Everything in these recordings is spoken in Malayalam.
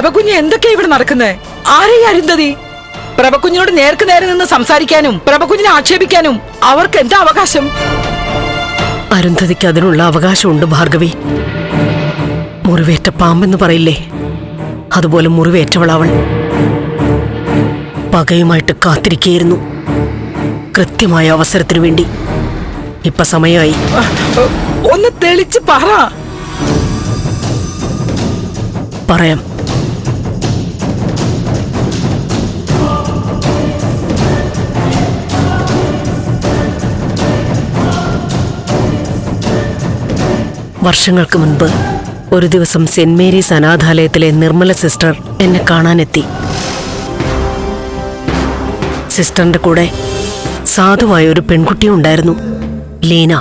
പ്രഭകുഞ്ഞ് എന്തൊക്കെയാ ഇവിടെ നടക്കുന്നേ? ആരെയാ അരുന്തതി പ്രഭകുഞ്ഞിനോട് നേർക്ക് നേരെ നിന്ന് സംസാരിക്കാനും പ്രഭകുഞ്ഞിനെ ആക്ഷേപിക്കാനും അവർക്ക് എന്താ അവകാശം? അരുന്ധതിക്ക് അതിനുള്ള അവകാശമുണ്ട് ഭാർഗവി. മുറിവേറ്റ പാമ്പെന്ന് പറയില്ലേ? അതുപോലെ മുറിവേറ്റവളവൾ. പകയുമായിട്ട് കാത്തിരിക്കുകയായിരുന്നു കൃത്യമായ അവസരത്തിനു വേണ്ടി. ഇപ്പൊ സമയമായി ഒന്ന് തെളിച്ച് പറ. പറയാം. വർഷങ്ങൾക്ക് മുൻപ് ഒരു ദിവസം സെന്റ് മേരീസ് അനാഥാലയത്തിലെ നിർമ്മല സിസ്റ്റർ എന്നെ കാണാനെത്തി. സിസ്റ്ററിന്റെ കൂടെ സാധുവായ ഒരു പെൺകുട്ടിയും ഉണ്ടായിരുന്നു ലീന.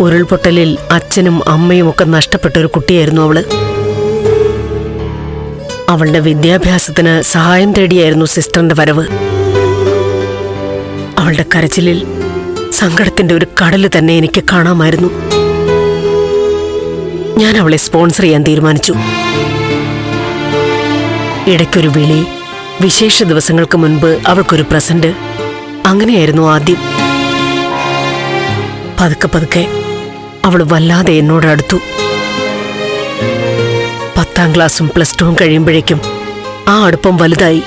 ഉരുൾപൊട്ടലിൽ അച്ഛനും അമ്മയും ഒക്കെ നഷ്ടപ്പെട്ട ഒരു കുട്ടിയായിരുന്നു അവൾ. അവളുടെ വിദ്യാഭ്യാസത്തിന് സഹായം തേടിയായിരുന്നു സിസ്റ്ററിന്റെ വരവ്. അവളുടെ കരച്ചിലിൽ സങ്കടത്തിന്റെ ഒരു കടൽ തന്നെ എനിക്ക് കാണാമായിരുന്നു. ഞാൻ അവളെ സ്പോൺസർ ചെയ്യാൻ തീരുമാനിച്ചു. ഇടയ്ക്കൊരു വിളി വിശേഷ ദിവസങ്ങൾക്ക് മുൻപ് അവൾക്കൊരു പ്രസന്റ് അങ്ങനെയായിരുന്നു ആദ്യം. പതുക്കെ പതുക്കെ അവൾ വല്ലാതെ എന്നോട് അടുത്തു. പത്താം ക്ലാസ്സും പ്ലസ് ടുവും കഴിയുമ്പോഴേക്കും ആ അടുപ്പം വലുതായി.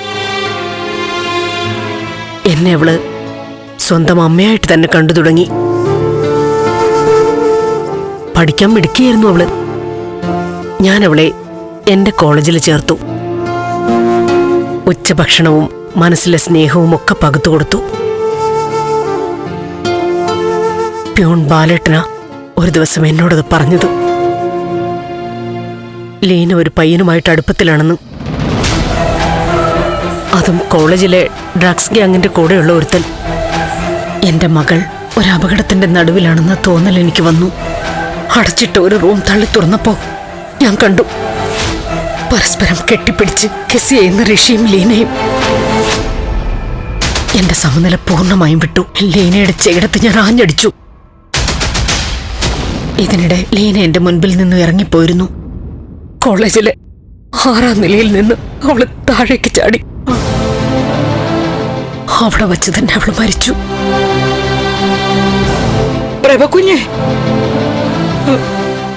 എന്നെ അവൾ സ്വന്തം അമ്മയായിട്ട് തന്നെ കണ്ടു തുടങ്ങി. പഠിക്കാൻ മിടുക്കിയായിരുന്നു അവൾ. ഞാൻ അവളെ എന്റെ കോളേജിൽ ചേർത്തു. ഉച്ചഭക്ഷണവും മനസ്സിലെ സ്നേഹവും ഒക്കെ പകുത്തു കൊടുത്തു. പ്യൂൺ ബാലേട്ടന ഒരു ദിവസം എന്നോടത് പറഞ്ഞത്. ലീന ഒരു പയ്യനുമായിട്ട് അടുപ്പത്തിലാണെന്ന്. അതും കോളേജിലെ ഡ്രഗ്സ് ഗ്യാങ്ങിന്റെ കൂടെയുള്ള ഒരുത്തൻ. എന്റെ മകൾ ഒരു അപകടത്തിന്റെ നടുവിലാണെന്ന തോന്നൽ എനിക്ക് വന്നു. അടച്ചിട്ട ഒരു റൂം തള്ളി തുറന്നപ്പോ ഞാൻ കണ്ടു. പരസ്പരം കെട്ടിപ്പിടിച്ച് കിസ് ചെയ്യുന്ന ഋഷിയും ലീനയും. എന്റെ സമനില പൂർണമായും വിട്ടു. ലീനയുടെ ചേടത്ത് ഞാൻ ആഞ്ഞടിച്ചു. ഇതിനിടെ ലീന എന്റെ മുൻപിൽ നിന്ന് ഇറങ്ങിപ്പോയിരുന്നു. കോളേജിലെ ആറാം നിലയിൽ നിന്ന് അവൾ താഴേക്ക് ചാടി. അവിടെ വച്ച് തന്നെ അവൾ മരിച്ചു. പ്രഭകുഞ്ഞ്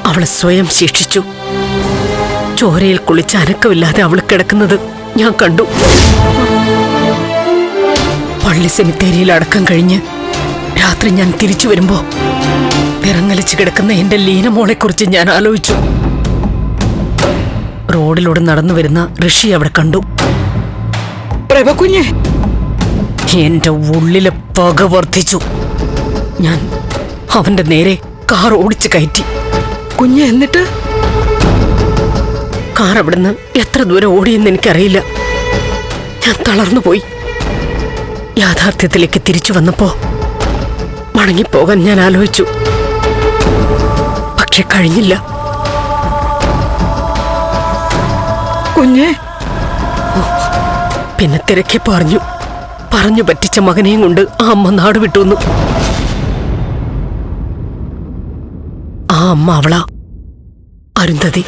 അവളെ സ്വയം ശിക്ഷിച്ചു. ചോരയിൽ കുളിച്ച് അനക്കമില്ലാതെ അവൾ കിടക്കുന്നത് ഞാൻ കണ്ടു. പള്ളി സെമിത്തേരിയിൽ അടക്കം കഴിഞ്ഞ് രാത്രി ഞാൻ തിരിച്ചു വരുമ്പോ വിറങ്ങലിച്ച് കിടക്കുന്ന എന്റെ ലീനമോളെ കുറിച്ച് ഞാൻ ആലോചിച്ചു. റോഡിലൂടെ നടന്നു വരുന്ന ഋഷി അവിടെ കണ്ടു. പ്രഭകുഞ്ഞ് എന്റെ ഉള്ളിലെ പക വർദ്ധിച്ചു. ഞാൻ അവന്റെ നേരെ കാർ ഓടിച്ചു കയറ്റി. കുഞ്ഞ് എന്നിട്ട്? കാർ അവിടുന്ന് എത്ര ദൂരം ഓടിയെന്ന് എനിക്കറിയില്ല. ഞാൻ തളർന്നു പോയി. യാഥാർത്ഥ്യത്തിലേക്ക് തിരിച്ചു വന്നപ്പോ മടങ്ങിപ്പോകാൻ ഞാൻ ആലോചിച്ചു. പക്ഷെ കഴിഞ്ഞില്ല. കുഞ്ഞേ പിന്നെ തിരക്കി പറഞ്ഞു പറഞ്ഞു പറ്റിച്ച മകനെയും കൊണ്ട് ആ അമ്മ നാട് വിട്ടുവന്നു ആ അമ്മ അവള. അരുന്ധതി.